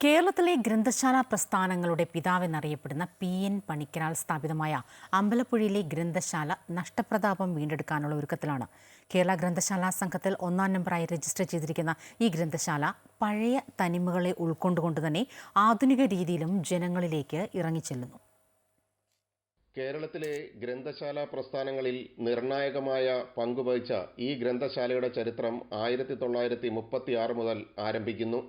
കേരളത്തിലെ ഗ്രന്ഥശാല പ്രസ്ഥാനങ്ങളുടെ പിതാവെന്നറിയപ്പെടുന്ന പി എൻ പണിക്കരാൾ സ്ഥാപിതമായ അമ്പലപ്പുഴയിലെ ഗ്രന്ഥശാല നഷ്ടപ്രതാപം വീണ്ടെടുക്കാനുള്ള ഒരുക്കത്തിലാണ്. കേരള ഗ്രന്ഥശാല സംഘത്തിൽ ഒന്നാം നമ്പറായി രജിസ്റ്റർ ചെയ്തിരിക്കുന്ന ഈ ഗ്രന്ഥശാല പഴയ തനിമകളെ ഉൾക്കൊണ്ടുകൊണ്ട് തന്നെ ആധുനിക രീതിയിലും ജനങ്ങളിലേക്ക് ഇറങ്ങിച്ചെല്ലുന്നു. കേരളത്തിലെ ഗ്രന്ഥശാല പ്രസ്ഥാനങ്ങളിൽ നിർണായകമായ പങ്കുവഹിച്ച ഈ ഗ്രന്ഥശാലയുടെ ചരിത്രം ആയിരത്തി തൊള്ളായിരത്തി മുപ്പത്തി ആറ് മുതൽ ആരംഭിക്കുന്നു.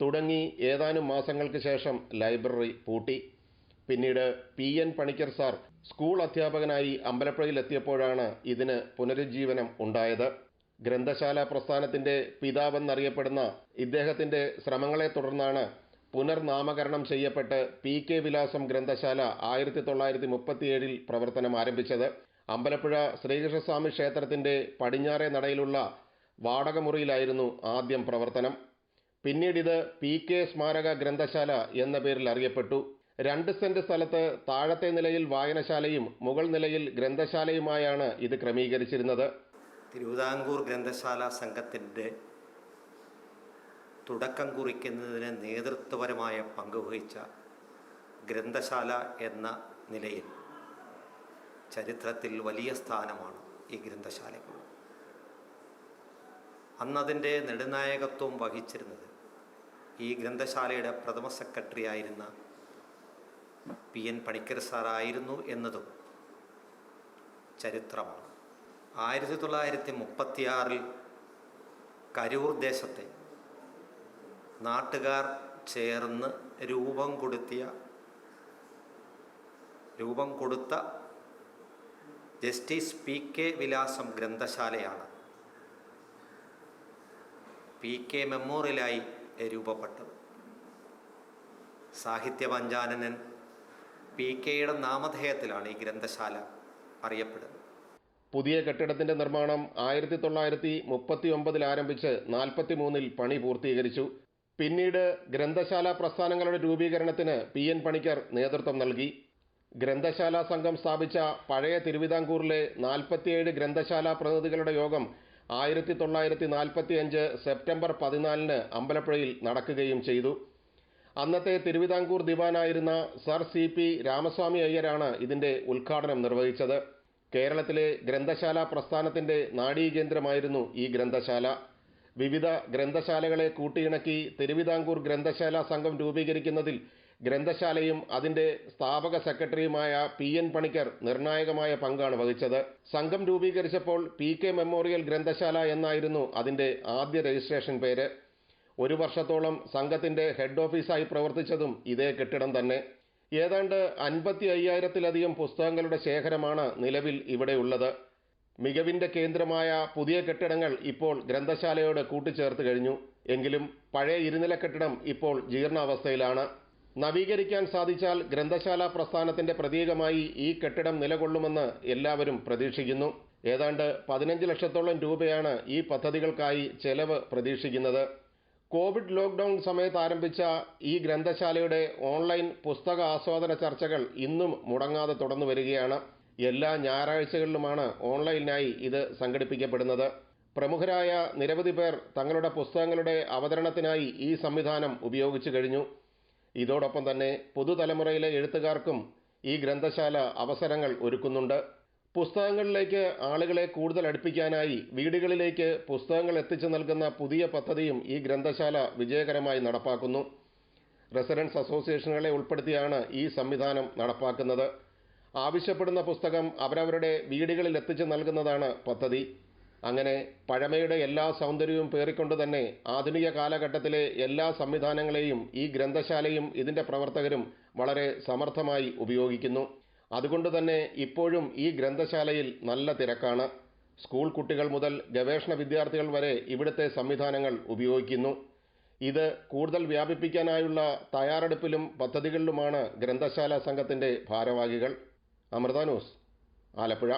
തുടങ്ങി ഏതാനും മാസങ്ങൾക്ക് ശേഷം ലൈബ്രറി പൂട്ടി. പിന്നീട് P N Panicker sir school അധ്യാപകനായി അമ്പലപ്പുഴയിലെത്തിയപ്പോഴാണ് ഇതിന് പുനരുജ്ജീവനം ഉണ്ടായത്. ഗ്രന്ഥശാല പ്രസ്ഥാനത്തിന്റെ പിതാവെന്നറിയപ്പെടുന്ന ഇദ്ദേഹത്തിന്റെ ശ്രമങ്ങളെ തുടർന്നാണ് പുനർനാമകരണം ചെയ്യപ്പെട്ട് പി കെ വിലാസം ഗ്രന്ഥശാല ആയിരത്തി തൊള്ളായിരത്തി മുപ്പത്തിയേഴിൽ പ്രവർത്തനം ആരംഭിച്ചത്. അമ്പലപ്പുഴ ശ്രീകൃഷ്ണസ്വാമി ക്ഷേത്രത്തിന്റെ പടിഞ്ഞാറേ നടയിലുള്ള വാടകമുറിയിലായിരുന്നു ആദ്യം പ്രവർത്തനം. പിന്നീട് ഇത് പി കെ സ്മാരക ഗ്രന്ഥശാല എന്ന പേരിൽ അറിയപ്പെട്ടു. രണ്ട് സെന്റ് സ്ഥലത്ത് താഴത്തെ നിലയിൽ വായനശാലയും മുകൾ നിലയിൽ ഗ്രന്ഥശാലയുമായാണ് ഇത് ക്രമീകരിച്ചിരുന്നത്. തിരുവിതാംകൂർ ഗ്രന്ഥശാല സംഘത്തിന്റെ തുടക്കം കുറിക്കുന്നതിന് നേതൃത്വപരമായ പങ്കുവഹിച്ച ഗ്രന്ഥശാല എന്ന നിലയിൽ ചരിത്രത്തിൽ വലിയ സ്ഥാനമാണ് ഈ ഗ്രന്ഥശാലയ്ക്കുള്ളത്. അന്നതിന്റെ നെടുനായകത്വം വഹിച്ചിരുന്നത് ഈ ഗ്രന്ഥശാലയുടെ പ്രഥമ സെക്രട്ടറി ആയിരുന്ന പി എൻ പണിക്കർ സാറായിരുന്നു എന്നതും ചരിത്രമാണ്. ആയിരത്തി തൊള്ളായിരത്തി മുപ്പത്തിയാറിൽ കരൂർ ദേശത്തെ നാട്ടുകാർ ചേർന്ന് രൂപം കൊടുത്തിയ രൂപം കൊടുത്ത ജസ്റ്റിസ് പി കെ വിലാസം ഗ്രന്ഥശാലയാണ്. പി കെ മെമ്മോറിയലായി രൂപപ്പെട്ടത്. സാഹിത്യ പഞ്ചാനനൻ പി കെയുടെ നാമധേയത്തിലാണ് ഈ ഗ്രന്ഥശാല അറിയപ്പെടുന്നത്. പുതിയ കെട്ടിടത്തിന്റെ നിർമ്മാണം ആയിരത്തി തൊള്ളായിരത്തി മുപ്പത്തി ഒമ്പതിൽ ആരംഭിച്ച് നാൽപ്പത്തി മൂന്നിൽ പണി പൂർത്തീകരിച്ചു. പിന്നീട് ഗ്രന്ഥശാല പ്രസ്ഥാനങ്ങളുടെ രൂപീകരണത്തിന് പി എൻ പണിക്കർ നേതൃത്വം നൽകി. ഗ്രന്ഥശാല സംഘം സ്ഥാപിച്ച പഴയ തിരുവിതാംകൂറിലെ നാൽപ്പത്തിയേഴ് ഗ്രന്ഥശാല പ്രതിനിധികളുടെ യോഗം ആയിരത്തി തൊള്ളായിരത്തി നാൽപ്പത്തി അഞ്ച് സെപ്റ്റംബർ പതിനാലിന് അമ്പലപ്പുഴയിൽ നടക്കുകയും ചെയ്തു. അന്നത്തെ തിരുവിതാംകൂർ ദിവാനായിരുന്ന സർ സി പി രാമസ്വാമി അയ്യരാണ് ഇതിന്റെ ഉദ്ഘാടനം നിർവഹിച്ചത്. കേരളത്തിലെ ഗ്രന്ഥശാല പ്രസ്ഥാനത്തിന്റെ നാഡീകേന്ദ്രമായിരുന്നു ഈ ഗ്രന്ഥശാല. വിവിധ ഗ്രന്ഥശാലകളെ കൂട്ടിയിണക്കി തിരുവിതാംകൂർ ഗ്രന്ഥശാല സംഘം രൂപീകരിക്കുന്നതിൽ ഗ്രന്ഥശാലയും അതിന്റെ സ്ഥാപക സെക്രട്ടറിയുമായ പി എൻ പണിക്കർ നിർണായകമായ പങ്കാണ് വഹിച്ചത്. സംഘം രൂപീകരിച്ചപ്പോൾ പി കെ മെമ്മോറിയൽ ഗ്രന്ഥശാല എന്നായിരുന്നു അതിന്റെ ആദ്യ രജിസ്ട്രേഷൻ പേര്. ഒരു വർഷത്തോളം സംഘത്തിന്റെ ഹെഡ് ഓഫീസായി പ്രവർത്തിച്ചതും ഇതേ കെട്ടിടം തന്നെ. ഏതാണ്ട് അൻപത്തി അയ്യായിരത്തിലധികം പുസ്തകങ്ങളുടെ ശേഖരമാണ് നിലവിൽ ഇവിടെയുള്ളത് മികവിന്റെ കേന്ദ്രമായ പുതിയ കെട്ടിടങ്ങൾ ഇപ്പോൾ ഗ്രന്ഥശാലയോട് കൂട്ടിച്ചേർത്ത് കഴിഞ്ഞു. എങ്കിലും പഴയ ഇരുനില കെട്ടിടം ഇപ്പോൾ ജീർണാവസ്ഥയിലാണ്. നവീകരിക്കാൻ സാധിച്ചാൽ ഗ്രന്ഥശാല പ്രസ്ഥാനത്തിന്റെ പ്രതീകമായി ഈ കെട്ടിടം നിലകൊള്ളുമെന്ന് എല്ലാവരും പ്രതീക്ഷിക്കുന്നു. ഏതാണ്ട് പതിനഞ്ച് ലക്ഷത്തോളം രൂപയാണ് ഈ പദ്ധതികൾക്കായി ചെലവ് പ്രതീക്ഷിക്കുന്നത്. കോവിഡ് ലോക്ക്ഡൌൺ സമയത്ത് ആരംഭിച്ച ഈ ഗ്രന്ഥശാലയുടെ ഓൺലൈൻ പുസ്തക ആസ്വാദന ചർച്ചകൾ ഇന്നും മുടങ്ങാതെ തുടർന്നു വരികയാണ്. എല്ലാ ഞായറാഴ്ചകളിലുമാണ് ഓൺലൈനായി ഇത് സംഘടിപ്പിക്കപ്പെടുന്നത്. പ്രമുഖരായ നിരവധി പേർ തങ്ങളുടെ പുസ്തകങ്ങളുടെ അവതരണത്തിനായി ഈ സംവിധാനം ഉപയോഗിച്ചു കഴിഞ്ഞു. ഇതോടൊപ്പം തന്നെ പുതുതലമുറയിലെ എഴുത്തുകാർക്കും ഈ ഗ്രന്ഥശാല അവസരങ്ങൾ ഒരുക്കുന്നുണ്ട്. പുസ്തകങ്ങളിലേക്ക് ആളുകളെ കൂടുതൽ അടുപ്പിക്കാനായി വീടുകളിലേക്ക് പുസ്തകങ്ങൾ എത്തിച്ചു നൽകുന്ന പുതിയ പദ്ധതിയും ഈ ഗ്രന്ഥശാല വിജയകരമായി നടപ്പാക്കുന്നു. റെസിഡൻസ് അസോസിയേഷനുകളെ ഉൾപ്പെടുത്തിയാണ് ഈ സംവിധാനം നടപ്പാക്കുന്നത്. ആവശ്യപ്പെടുന്ന പുസ്തകം അവരവരുടെ വീടുകളിൽ എത്തിച്ചു നൽകുന്നതാണ് പദ്ധതി. അങ്ങനെ പഴമയുടെ എല്ലാ സൗന്ദര്യവും പേറിക്കൊണ്ട് തന്നെ ആധുനിക കാലഘട്ടത്തിലെ എല്ലാ സംവിധാനങ്ങളെയും ഈ ഗ്രന്ഥശാലയും ഇതിന്റെ പ്രവർത്തകരും വളരെ സമർത്ഥമായി ഉപയോഗിക്കുന്നു. അതുകൊണ്ട് തന്നെ ഇപ്പോഴും ഈ ഗ്രന്ഥശാലയിൽ നല്ല തിരക്കാണ്. സ്കൂൾ കുട്ടികൾ മുതൽ ഗവേഷണ വിദ്യാർത്ഥികൾ വരെ ഇവിടുത്തെ സംവിധാനങ്ങൾ ഉപയോഗിക്കുന്നു. ഇത് കൂടുതൽ വ്യാപിപ്പിക്കാനായുള്ള തയ്യാറെടുപ്പിലും പദ്ധതികളിലുമാണ് ഗ്രന്ഥശാല സംഘത്തിന്റെ ഭാരവാഹികൾ. അമൃത ന്യൂസ് ആലപ്പുഴ.